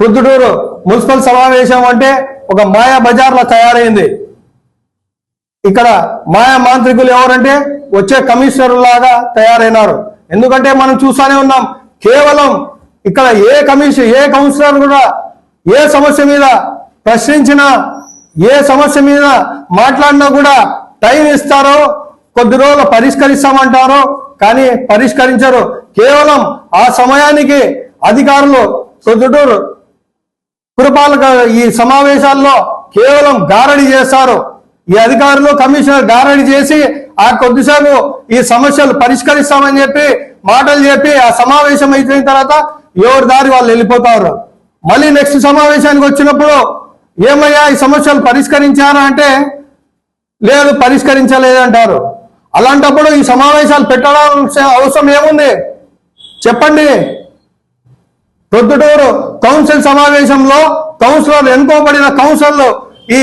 Proddatur municipal సమావేశం అంటే ఒక మాయా బజార్లా తయారైంది. ఇక్కడ మాయా మాంత్రికులు ఎవరంటే వచ్చే కమిషనర్ లాగా తయారైనారు. ఎందుకంటే మనం చూస్తానే ఉన్నాం కేవలం ఇక్కడ ఏ కమిషన్ ఏ కౌన్సిలర్ కూడా ఏ సమస్య మీద ప్రశ్నించినా ఏ సమస్య మీద మాట్లాడినా కూడా టైం ఇస్తారో కొద్ది రోజులు పరిష్కరిస్తామంటారో కానీ పరిష్కరించరు. కేవలం ఆ సమయానికి అధికారులు సొద్దుటూరు పురపాలక ఈ సమావేశాల్లో కేవలం గారడి చేస్తారు ఈ అధికారులు కమిషనర్ గారడి చేసి ఆ కొద్దిసేపు ఈ సమస్యలు పరిష్కరిస్తామని చెప్పి మాటలు చెప్పి ఆ సమావేశం అయిపోయిన తర్వాత ఎవరి దారి వాళ్ళు వెళ్ళిపోతారు. మళ్ళీ నెక్స్ట్ సమావేశానికి వచ్చినప్పుడు ఏమయ్యా ఈ సమస్యలు పరిష్కరించారా అంటే లేదు పరిష్కరించలేదంటారు. అలాంటప్పుడు ఈ సమావేశాలు పెట్టడం అవసరం ఏముంది? చెప్పండి. ప్రొద్దుటూరు కౌన్సిల్ సమావేశంలో కౌన్సిలర్ ఎన్నుకోబడిన కౌన్సిలర్లు ఈ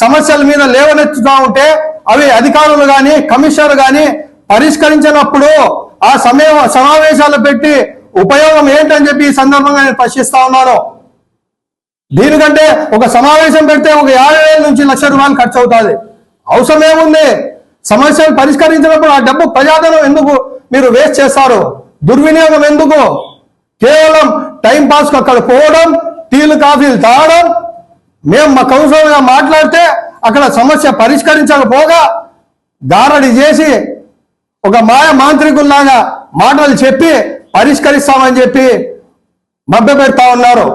సమస్యల మీద లేవనెత్తుతా ఉంటే అవి అధికారులు గాని కమిషనర్ గాని పరిష్కరించినప్పుడు ఆ సమయ సమావేశాలు పెట్టి ఉపయోగం ఏంటని చెప్పి ఈ సందర్భంగా నేను ప్రశ్నిస్తా ఉన్నాను. దీనికంటే ఒక సమావేశం పెడితే ఒక యాభై వేల నుంచి లక్ష రూపాయలు ఖర్చు అవుతుంది అవసరం ఏముంది సమస్యలు పరిష్కరించినప్పుడు ఆ డబ్బు ప్రజాధనం ఎందుకు మీరు వేస్ట్ చేస్తారు? దుర్వినియోగం ఎందుకు? కేవలం టైం పాస్కి అక్కడ పోవడం టీలు కాఫీలు తాగడం మేము మా కౌన్సిలర్గా మాట్లాడితే అక్కడ సమస్య పరిష్కరించకపోగా దారడి చేసి ఒక మాయ మాంత్రికుల్లాగా మాటలు చెప్పి పరిష్కరిస్తామని చెప్పి మభ్య పెడతా ఉన్నారు.